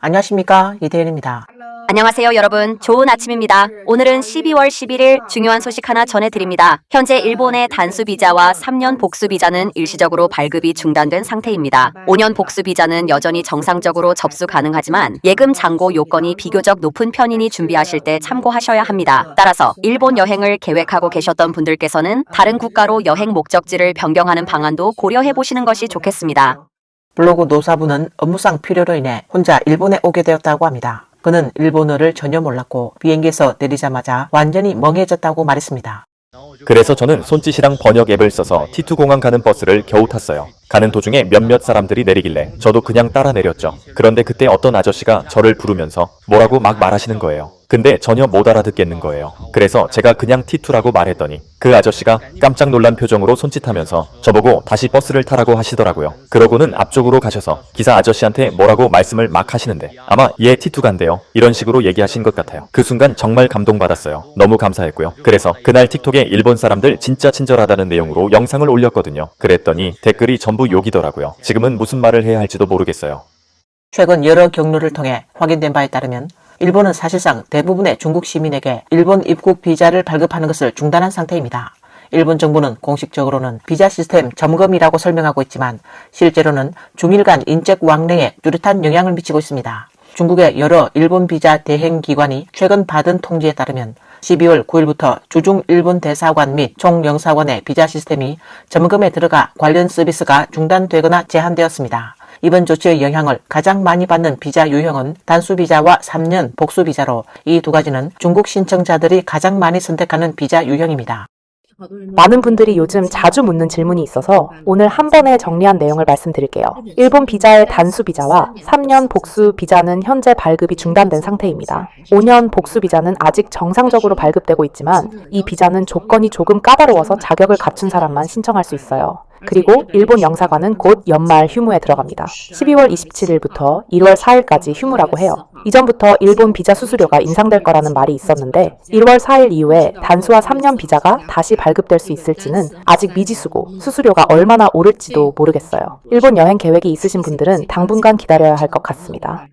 안녕하십니까 이대현입니다. 안녕하세요, 여러분. 좋은 아침입니다. 오늘은 12월 11일 중요한 소식 하나 전해드립니다. 현재 일본의 단수 비자와 3년 복수 비자는 일시적으로 발급이 중단된 상태입니다. 5년 복수 비자는 여전히 정상적으로 접수 가능하지만 예금 잔고 요건이 비교적 높은 편이니 준비하실 때 참고하셔야 합니다. 따라서 일본 여행을 계획하고 계셨던 분들께서는 다른 국가로 여행 목적지를 변경하는 방안도 고려해 보시는 것이 좋겠습니다. 블로그 노사부는 업무상 필요로 인해 혼자 일본에 오게 되었다고 합니다. 그는 일본어를 전혀 몰랐고 비행기에서 내리자마자 완전히 멍해졌다고 말했습니다. 그래서 저는 손짓이랑 번역 앱을 써서 T2 공항 가는 버스를 겨우 탔어요. 가는 도중에 몇몇 사람들이 내리길래 저도 그냥 따라 내렸죠. 그런데 그때 어떤 아저씨가 저를 부르면서 뭐라고 막 말하시는 거예요. 근데 전혀 못 알아듣겠는 거예요. 그래서 제가 그냥 T2라고 말했더니 그 아저씨가 깜짝 놀란 표정으로 손짓하면서 저보고 다시 버스를 타라고 하시더라고요. 그러고는 앞쪽으로 가셔서 기사 아저씨한테 뭐라고 말씀을 막 하시는데 아마 얘 T2 간대요. 이런 식으로 얘기하신 것 같아요. 그 순간 정말 감동받았어요. 너무 감사했고요. 그래서 그날 틱톡에 일본 사람들 진짜 친절하다는 내용으로 영상을 올렸거든요. 그랬더니 댓글이 전부 욕이더라고요. 지금은 무슨 말을 해야 할지도 모르겠어요. 최근 여러 경로를 통해 확인된 바에 따르면 일본은 사실상 대부분의 중국 시민에게 일본 입국 비자를 발급하는 것을 중단한 상태입니다. 일본 정부는 공식적으로는 비자 시스템 점검이라고 설명하고 있지만 실제로는 중일 간 인적 왕래에 뚜렷한 영향을 미치고 있습니다. 중국의 여러 일본 비자 대행 기관이 최근 받은 통지에 따르면 12월 9일부터 주중 일본 대사관 및 총영사관의 비자 시스템이 점검에 들어가 관련 서비스가 중단되거나 제한되었습니다. 이번 조치의 영향을 가장 많이 받는 비자 유형은 단수 비자와 3년 복수 비자로 이 두 가지는 중국 신청자들이 가장 많이 선택하는 비자 유형입니다. 많은 분들이 요즘 자주 묻는 질문이 있어서 오늘 한 번에 정리한 내용을 말씀드릴게요. 일본 비자의 단수 비자와 3년 복수 비자는 현재 발급이 중단된 상태입니다. 5년 복수 비자는 아직 정상적으로 발급되고 있지만 이 비자는 조건이 조금 까다로워서 자격을 갖춘 사람만 신청할 수 있어요. 그리고 일본 영사관은 곧 연말 휴무에 들어갑니다. 12월 27일부터 1월 4일까지 휴무라고 해요. 이전부터 일본 비자 수수료가 인상될 거라는 말이 있었는데 1월 4일 이후에 단수와 3년 비자가 다시 발급될 수 있을지는 아직 미지수고 수수료가 얼마나 오를지도 모르겠어요. 일본 여행 계획이 있으신 분들은 당분간 기다려야 할 것 같습니다.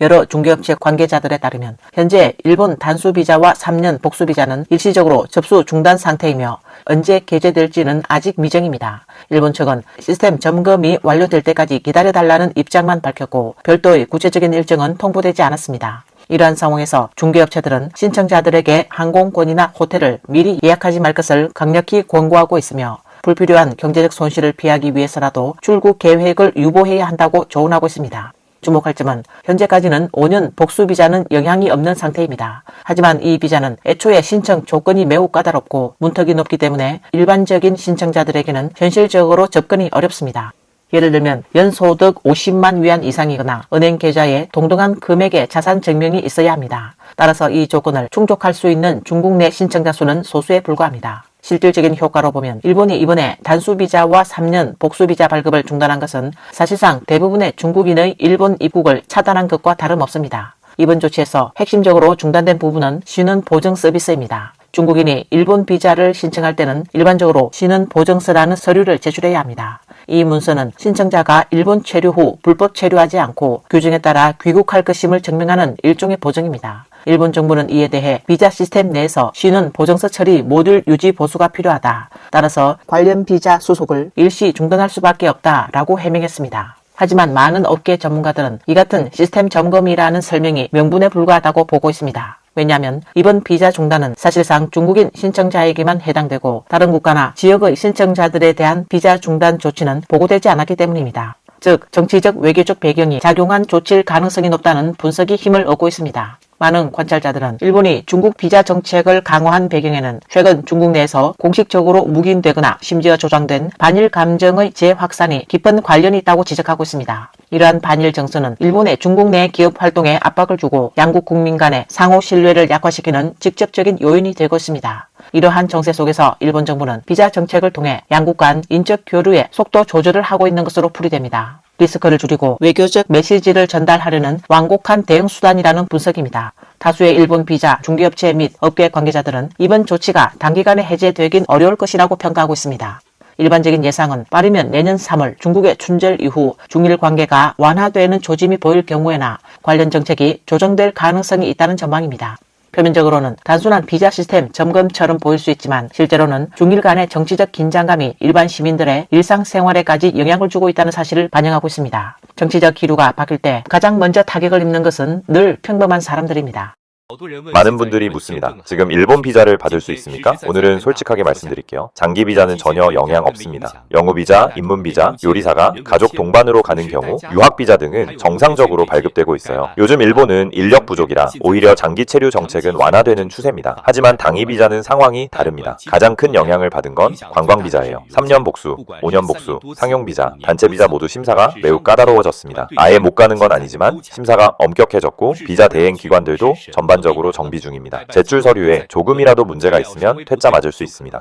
여러 중개업체 관계자들에 따르면 현재 일본 단수 비자와 3년 복수 비자는 일시적으로 접수 중단 상태이며 언제 개재될지는 아직 미정입니다. 일본 측은 시스템 점검이 완료될 때까지 기다려달라는 입장만 밝혔고 별도의 구체적인 일정은 통보되지 않았습니다. 이러한 상황에서 중개업체들은 신청자들에게 항공권이나 호텔을 미리 예약하지 말 것을 강력히 권고하고 있으며 불필요한 경제적 손실을 피하기 위해서라도 출국 계획을 유보해야 한다고 조언하고 있습니다. 주목할 점은 현재까지는 5년 복수 비자는 영향이 없는 상태입니다. 하지만 이 비자는 애초에 신청 조건이 매우 까다롭고 문턱이 높기 때문에 일반적인 신청자들에게는 현실적으로 접근이 어렵습니다. 예를 들면 연소득 50만 위안 이상이거나 은행 계좌에 동등한 금액의 자산 증명이 있어야 합니다. 따라서 이 조건을 충족할 수 있는 중국 내 신청자 수는 소수에 불과합니다. 실질적인 효과로 보면 일본이 이번에 단수 비자와 3년 복수 비자 발급을 중단한 것은 사실상 대부분의 중국인의 일본 입국을 차단한 것과 다름없습니다. 이번 조치에서 핵심적으로 중단된 부분은 신원 보증 서비스입니다. 중국인이 일본 비자를 신청할 때는 일반적으로 신원 보증서라는 서류를 제출해야 합니다. 이 문서는 신청자가 일본 체류 후 불법 체류하지 않고 규정에 따라 귀국할 것임을 증명하는 일종의 보증입니다. 일본 정부는 이에 대해 비자 시스템 내에서 신원 보증서 처리 모듈 유지 보수가 필요하다. 따라서 관련 비자 수속을 일시 중단할 수밖에 없다라고 해명했습니다. 하지만 많은 업계 전문가들은 이 같은 시스템 점검이라는 설명이 명분에 불과하다고 보고 있습니다. 왜냐하면 이번 비자 중단은 사실상 중국인 신청자에게만 해당되고 다른 국가나 지역의 신청자들에 대한 비자 중단 조치는 보고되지 않았기 때문입니다. 즉 정치적 외교적 배경이 작용한 조치일 가능성이 높다는 분석이 힘을 얻고 있습니다. 많은 관찰자들은 일본이 중국 비자 정책을 강화한 배경에는 최근 중국 내에서 공식적으로 묵인되거나 심지어 조장된 반일 감정의 재확산이 깊은 관련이 있다고 지적하고 있습니다. 이러한 반일 정서는 일본의 중국 내 기업 활동에 압박을 주고 양국 국민 간의 상호 신뢰를 약화시키는 직접적인 요인이 되고 있습니다. 이러한 정세 속에서 일본 정부는 비자 정책을 통해 양국 간 인적 교류의 속도 조절을 하고 있는 것으로 풀이됩니다. 리스크를 줄이고 외교적 메시지를 전달하려는 완곡한 대응 수단이라는 분석입니다. 다수의 일본 비자, 중개업체 및 업계 관계자들은 이번 조치가 단기간에 해제되긴 어려울 것이라고 평가하고 있습니다. 일반적인 예상은 빠르면 내년 3월 중국의 춘절 이후 중일 관계가 완화되는 조짐이 보일 경우에나 관련 정책이 조정될 가능성이 있다는 전망입니다. 표면적으로는 단순한 비자 시스템 점검처럼 보일 수 있지만 실제로는 중일 간의 정치적 긴장감이 일반 시민들의 일상생활에까지 영향을 주고 있다는 사실을 반영하고 있습니다. 정치적 기류가 바뀔 때 가장 먼저 타격을 입는 것은 늘 평범한 사람들입니다. 많은 분들이 묻습니다. 지금 일본 비자를 받을 수 있습니까? 오늘은 솔직하게 말씀드릴게요. 장기 비자는 전혀 영향 없습니다. 영어 비자, 입문 비자, 요리사가 가족 동반으로 가는 경우, 유학 비자 등은 정상적으로 발급되고 있어요. 요즘 일본은 인력 부족이라 오히려 장기 체류 정책은 완화되는 추세입니다. 하지만 당이 비자는 상황이 다릅니다. 가장 큰 영향을 받은 건 관광 비자예요. 3년 복수, 5년 복수, 상용 비자, 단체 비자 모두 심사가 매우 까다로워졌습니다. 아예 못 가는 건 아니지만 심사가 엄격해졌고 비자 대행 기관들도 전반적으로 정비 중입니다. 제출 서류에 조금이라도 문제가 있으면 퇴짜 맞을 수 있습니다.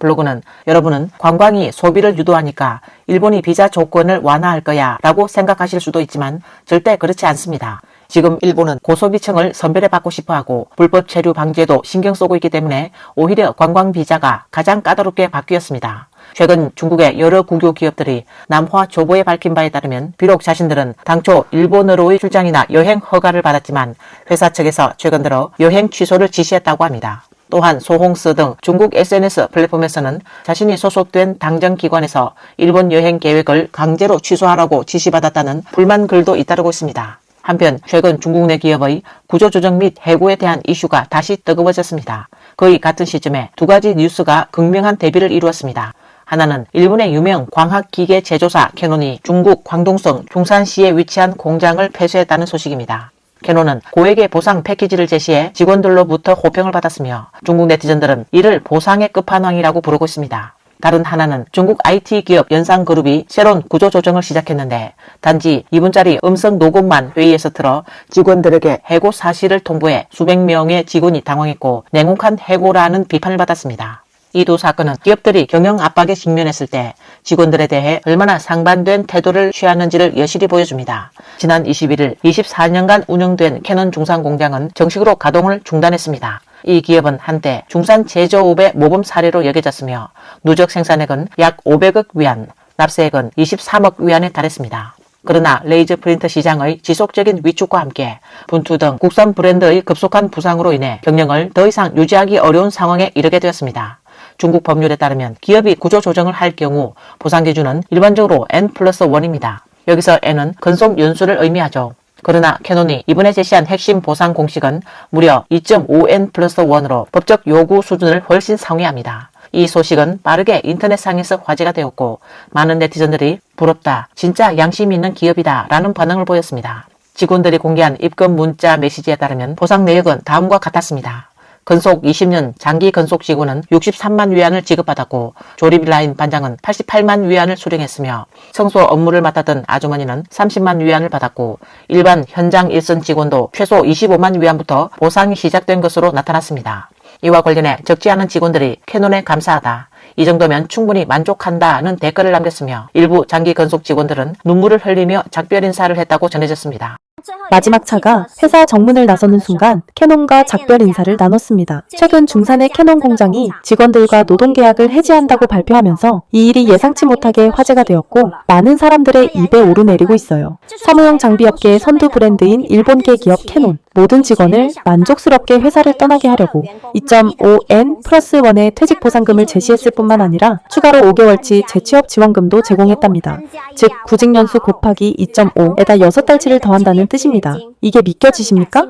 블로그는 여러분은 관광이 소비를 유도하니까 일본이 비자 조건을 완화할 거야 라고 생각하실 수도 있지만 절대 그렇지 않습니다. 지금 일본은 고소비층을 선별해 받고 싶어 하고 불법 체류 방지에도 신경 쓰고 있기 때문에 오히려 관광 비자가 가장 까다롭게 바뀌었습니다. 최근 중국의 여러 국유 기업들이 남화 조보에 밝힌 바에 따르면 비록 자신들은 당초 일본으로의 출장이나 여행 허가를 받았지만 회사 측에서 최근 들어 여행 취소를 지시했다고 합니다. 또한 소홍스 등 중국 SNS 플랫폼에서는 자신이 소속된 당정기관에서 일본 여행 계획을 강제로 취소하라고 지시받았다는 불만 글도 잇따르고 있습니다. 한편 최근 중국 내 기업의 구조조정 및 해고에 대한 이슈가 다시 뜨거워졌습니다. 거의 같은 시점에 두 가지 뉴스가 극명한 대비를 이루었습니다. 하나는 일본의 유명 광학기계 제조사 캐논이 중국 광동성 중산시에 위치한 공장을 폐쇄했다는 소식입니다. 캐논은 고액의 보상 패키지를 제시해 직원들로부터 호평을 받았으며 중국 네티즌들은 이를 보상의 끝판왕이라고 부르고 있습니다. 다른 하나는 중국 IT 기업 연상그룹이 새로운 구조 조정을 시작했는데 단지 2분짜리 음성 녹음만 회의에서 틀어 직원들에게 해고 사실을 통보해 수백 명의 직원이 당황했고 냉혹한 해고라는 비판을 받았습니다. 이두 사건은 기업들이 경영 압박에 직면했을 때 직원들에 대해 얼마나 상반된 태도를 취하는지를 여실히 보여줍니다. 지난 21일 24년간 운영된 캐논 중산 공장은 정식으로 가동을 중단했습니다. 이 기업은 한때 중산 제조업의 모범 사례로 여겨졌으며 누적 생산액은 약 500억 위안, 납세액은 23억 위안에 달했습니다. 그러나 레이저 프린터 시장의 지속적인 위축과 함께 분투 등 국산 브랜드의 급속한 부상으로 인해 경영을 더 이상 유지하기 어려운 상황에 이르게 되었습니다. 중국 법률에 따르면 기업이 구조 조정을 할 경우 보상 기준은 일반적으로 N 플러스 1입니다. 여기서 N은 근속 연수를 의미하죠. 그러나 캐논이 이번에 제시한 핵심 보상 공식은 무려 2.5N 플러스 1으로 법적 요구 수준을 훨씬 상회합니다. 이 소식은 빠르게 인터넷상에서 화제가 되었고 많은 네티즌들이 부럽다, 진짜 양심 있는 기업이다 라는 반응을 보였습니다. 직원들이 공개한 입금 문자 메시지에 따르면 보상 내역은 다음과 같았습니다. 근속 20년 장기 근속 직원은 63만 위안을 지급받았고 조립 라인 반장은 88만 위안을 수령했으며 청소 업무를 맡았던 아주머니는 30만 위안을 받았고 일반 현장 일선 직원도 최소 25만 위안부터 보상이 시작된 것으로 나타났습니다. 이와 관련해 적지 않은 직원들이 캐논에 감사하다. 이 정도면 충분히 만족한다는 댓글을 남겼으며 일부 장기 근속 직원들은 눈물을 흘리며 작별 인사를 했다고 전해졌습니다. 마지막 차가 회사 정문을 나서는 순간 캐논과 작별 인사를 나눴습니다. 최근 중산의 캐논 공장이 직원들과 노동계약을 해지한다고 발표하면서 이 일이 예상치 못하게 화제가 되었고 많은 사람들의 입에 오르내리고 있어요. 사무용 장비 업계의 선두 브랜드인 일본계 기업 캐논 모든 직원을 만족스럽게 회사를 떠나게 하려고 2.5N 플러스 1의 퇴직 보상금을 제시했을 뿐만 아니라 추가로 5개월치 재취업 지원금도 제공했답니다. 즉 구직 연수 곱하기 2.5에다 6달치를 더한다는 뜻입니다. 이게 믿겨지십니까?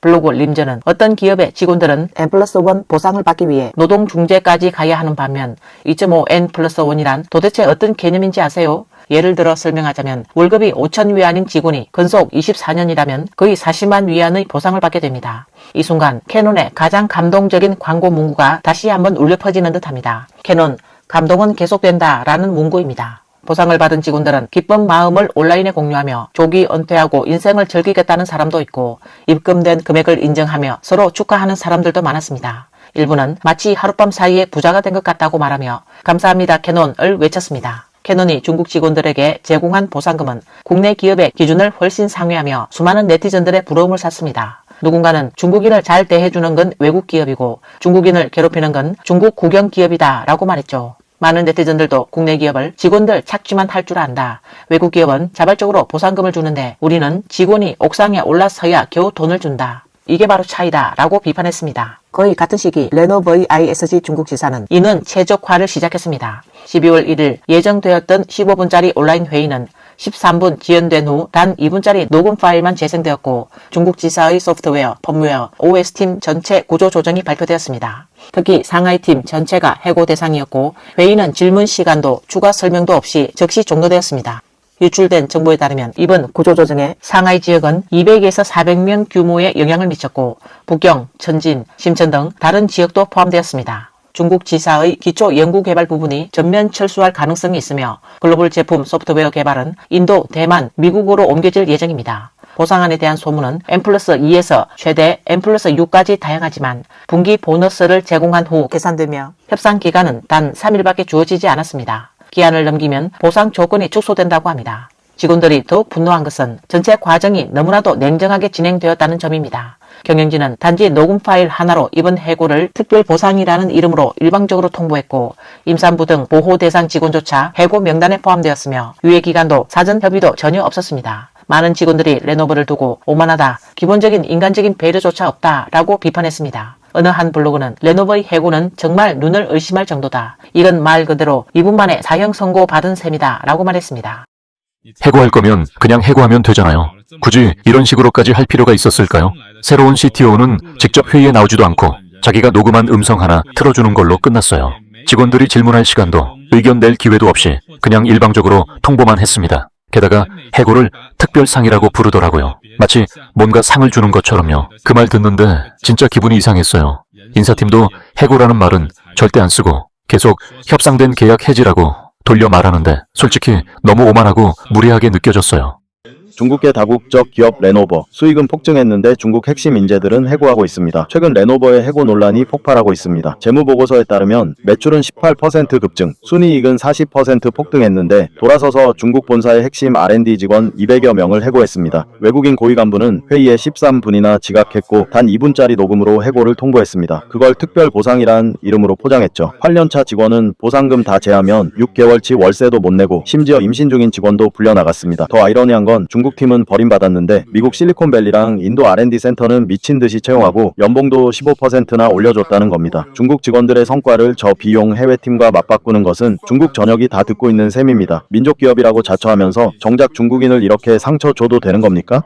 블로그 림저는 어떤 기업의 직원들은 N 플러스 1 보상을 받기 위해 노동 중재까지 가야 하는 반면 2.5 N 플러스 1이란 도대체 어떤 개념인지 아세요? 예를 들어 설명하자면 월급이 5천 위안인 직원이 근속 24년이라면 거의 40만 위안의 보상을 받게 됩니다. 이 순간 캐논의 가장 감동적인 광고 문구가 다시 한번 울려 퍼지는 듯합니다. 캐논 감동은 계속된다 라는 문구입니다. 보상을 받은 직원들은 기쁜 마음을 온라인에 공유하며 조기 은퇴하고 인생을 즐기겠다는 사람도 있고 입금된 금액을 인정하며 서로 축하하는 사람들도 많았습니다. 일부는 마치 하룻밤 사이에 부자가 된 것 같다고 말하며 감사합니다 캐논을 외쳤습니다. 캐논이 중국 직원들에게 제공한 보상금은 국내 기업의 기준을 훨씬 상회하며 수많은 네티즌들의 부러움을 샀습니다. 누군가는 중국인을 잘 대해주는 건 외국 기업이고 중국인을 괴롭히는 건 중국 국영 기업이다 라고 말했죠. 많은 네티즌들도 국내 기업을 직원들 착취만 할 줄 안다. 외국 기업은 자발적으로 보상금을 주는데 우리는 직원이 옥상에 올라서야 겨우 돈을 준다. 이게 바로 차이다 라고 비판했습니다. 거의 같은 시기 레노버의 ISG 중국 지사는 이는 최적화를 시작했습니다. 12월 1일 예정되었던 15분짜리 온라인 회의는 13분 지연된 후 단 2분짜리 녹음 파일만 재생되었고 중국 지사의 소프트웨어, 펌웨어, OS팀 전체 구조 조정이 발표되었습니다. 특히 상하이 팀 전체가 해고 대상이었고 회의는 질문 시간도 추가 설명도 없이 즉시 종료되었습니다. 유출된 정보에 따르면 이번 구조조정에 상하이 지역은 200에서 400명 규모의 영향을 미쳤고 북경, 천진, 심천 등 다른 지역도 포함되었습니다. 중국 지사의 기초 연구 개발 부분이 전면 철수할 가능성이 있으며 글로벌 제품 소프트웨어 개발은 인도, 대만, 미국으로 옮겨질 예정입니다. 보상안에 대한 소문은 M 플러스 2에서 최대 M 플러스 6까지 다양하지만 분기 보너스를 제공한 후 계산되며 협상 기간은 단 3일밖에 주어지지 않았습니다. 기한을 넘기면 보상 조건이 축소된다고 합니다. 직원들이 더욱 분노한 것은 전체 과정이 너무나도 냉정하게 진행되었다는 점입니다. 경영진은 단지 녹음 파일 하나로 이번 해고를 특별 보상이라는 이름으로 일방적으로 통보했고 임산부 등 보호 대상 직원조차 해고 명단에 포함되었으며 유예 기간도 사전 협의도 전혀 없었습니다. 많은 직원들이 레노버를 두고 오만하다, 기본적인 인간적인 배려조차 없다라고 비판했습니다. 어느 한 블로그는 레노버의 해고는 정말 눈을 의심할 정도다. 이건 말 그대로 2분 만에 사형 선고 받은 셈이다 라고 말했습니다. 해고할 거면 그냥 해고하면 되잖아요. 굳이 이런 식으로까지 할 필요가 있었을까요? 새로운 CTO는 직접 회의에 나오지도 않고 자기가 녹음한 음성 하나 틀어주는 걸로 끝났어요. 직원들이 질문할 시간도 의견 낼 기회도 없이 그냥 일방적으로 통보만 했습니다. 게다가 해고를 특별상이라고 부르더라고요. 마치 뭔가 상을 주는 것처럼요. 그 말 듣는데 진짜 기분이 이상했어요. 인사팀도 해고라는 말은 절대 안 쓰고 계속 협상된 계약 해지라고 돌려 말하는데 솔직히 너무 오만하고 무례하게 느껴졌어요. 중국계 다국적 기업 레노버 수익은 폭증했는데 중국 핵심 인재들은 해고하고 있습니다. 최근 레노버의 해고 논란이 폭발하고 있습니다. 재무보고서에 따르면 매출은 18% 급증, 순이익은 40% 폭등했는데 돌아서서 중국 본사의 핵심 R&D 직원 200여 명을 해고했습니다. 외국인 고위 간부는 회의에 13분이나 지각했고 단 2분짜리 녹음으로 해고를 통보했습니다. 그걸 특별 보상이란 이름으로 포장했죠. 8년차 직원은 보상금 다 제하면 6개월치 월세도 못 내고 심지어 임신 중인 직원도 불려나갔습니다. 더 아이러니한 건 중국 팀은 버림받았는데 미국 실리콘밸리랑 인도 R&D 센터는 미친 듯이 채용하고 연봉도 15%나 올려줬다는 겁니다. 중국 직원들의 성과를 저 비용 해외팀과 맞바꾸는 것은 중국 전역이 다 듣고 있는 셈입니다. 민족 기업이라고 자처하면서 정작 중국인을 이렇게 상처 줘도 되는 겁니까?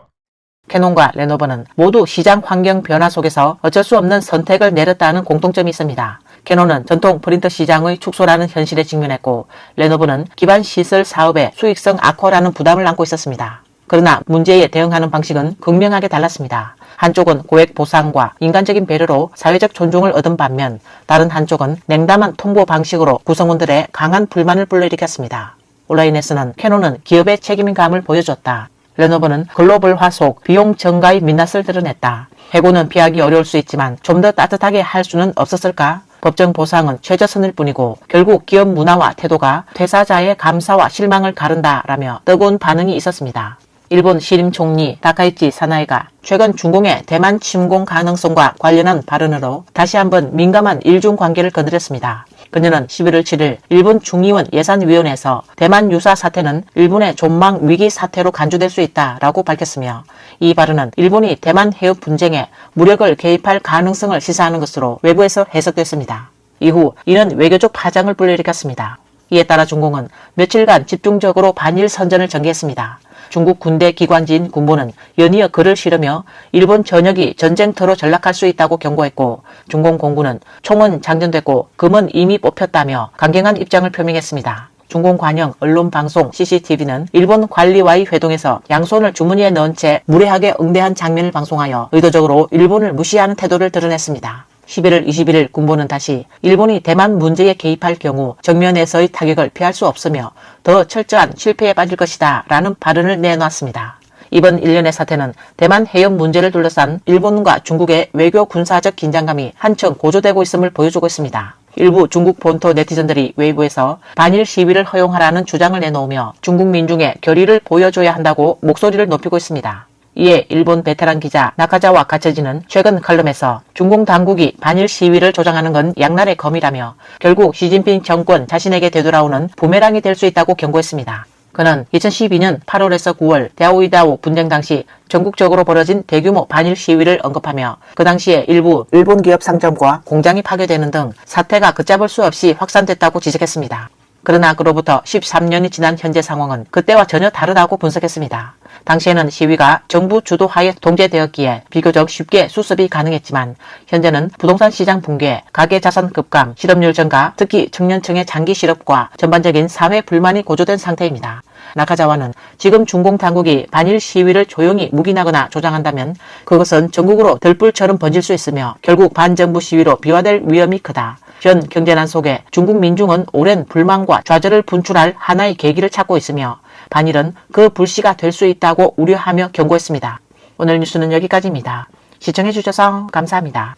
캐논과 레노버는 모두 시장 환경 변화 속에서 어쩔 수 없는 선택을 내렸다는 공통점이 있습니다. 캐논은 전통 프린터 시장의 축소라는 현실에 직면했고 레노버는 기반 시설 사업의 수익성 악화라는 부담을 안고 있었습니다. 그러나 문제에 대응하는 방식은 극명하게 달랐습니다. 한쪽은 고액 보상과 인간적인 배려로 사회적 존중을 얻은 반면 다른 한쪽은 냉담한 통보 방식으로 구성원들의 강한 불만을 불러일으켰습니다. 온라인에서는 캐논은 기업의 책임감을 보여줬다. 레노버는 글로벌화 속 비용 증가의 민낯을 드러냈다. 해고는 피하기 어려울 수 있지만 좀 더 따뜻하게 할 수는 없었을까? 법정 보상은 최저선일 뿐이고 결국 기업 문화와 태도가 퇴사자의 감사와 실망을 가른다라며 뜨거운 반응이 있었습니다. 일본 시림 총리 다카이치 사나이가 최근 중공의 대만 침공 가능성과 관련한 발언으로 다시 한번 민감한 일중 관계를 건드렸습니다. 그녀는 11월 7일 일본 중의원 예산위원회에서 대만 유사 사태는 일본의 존망 위기 사태로 간주될 수 있다라고 밝혔으며 이 발언은 일본이 대만 해협 분쟁에 무력을 개입할 가능성을 시사하는 것으로 외부에서 해석됐습니다. 이후 이는 외교적 파장을 불러일으켰습니다. 이에 따라 중공은 며칠간 집중적으로 반일 선전을 전개했습니다. 중국 군대 기관지인 군보는 연이어 글을 실으며 일본 전역이 전쟁터로 전락할 수 있다고 경고했고 중공 공군은 총은 장전됐고 금은 이미 뽑혔다며 강경한 입장을 표명했습니다. 중공 관영 언론 방송 CCTV는 일본 관리와의 회동에서 양손을 주머니에 넣은 채 무례하게 응대한 장면을 방송하여 의도적으로 일본을 무시하는 태도를 드러냈습니다. 11월 21일 군보는 다시 일본이 대만 문제에 개입할 경우 정면에서의 타격을 피할 수 없으며 더 철저한 실패에 빠질 것이다 라는 발언을 내놓았습니다. 이번 일련의 사태는 대만 해협 문제를 둘러싼 일본과 중국의 외교 군사적 긴장감이 한층 고조되고 있음을 보여주고 있습니다. 일부 중국 본토 네티즌들이 웨이브에서 반일 시위를 허용하라는 주장을 내놓으며 중국 민중의 결의를 보여줘야 한다고 목소리를 높이고 있습니다. 이에 일본 베테랑 기자 나카자와 가처지는 최근 칼럼에서 중공 당국이 반일 시위를 조장하는 건 양날의 검이라며 결국 시진핑 정권 자신에게 되돌아오는 부메랑이 될 수 있다고 경고했습니다. 그는 2012년 8월에서 9월 대아오이다오 분쟁 당시 전국적으로 벌어진 대규모 반일 시위를 언급하며 그 당시에 일부 일본 기업 상점과 공장이 파괴되는 등 사태가 걷잡을 수 없이 확산됐다고 지적했습니다. 그러나 그로부터 13년이 지난 현재 상황은 그때와 전혀 다르다고 분석했습니다. 당시에는 시위가 정부 주도하에 통제되었기에 비교적 쉽게 수습이 가능했지만 현재는 부동산 시장 붕괴, 가계 자산 급감, 실업률 증가, 특히 청년층의 장기 실업과 전반적인 사회 불만이 고조된 상태입니다. 나카자와는 지금 중공 당국이 반일 시위를 조용히 묵인하거나 조장한다면 그것은 전국으로 들불처럼 번질 수 있으며 결국 반정부 시위로 비화될 위험이 크다. 현 경제난 속에 중국 민중은 오랜 불만과 좌절을 분출할 하나의 계기를 찾고 있으며 반일은 그 불씨가 될 수 있다고 우려하며 경고했습니다. 오늘 뉴스는 여기까지입니다. 시청해주셔서 감사합니다.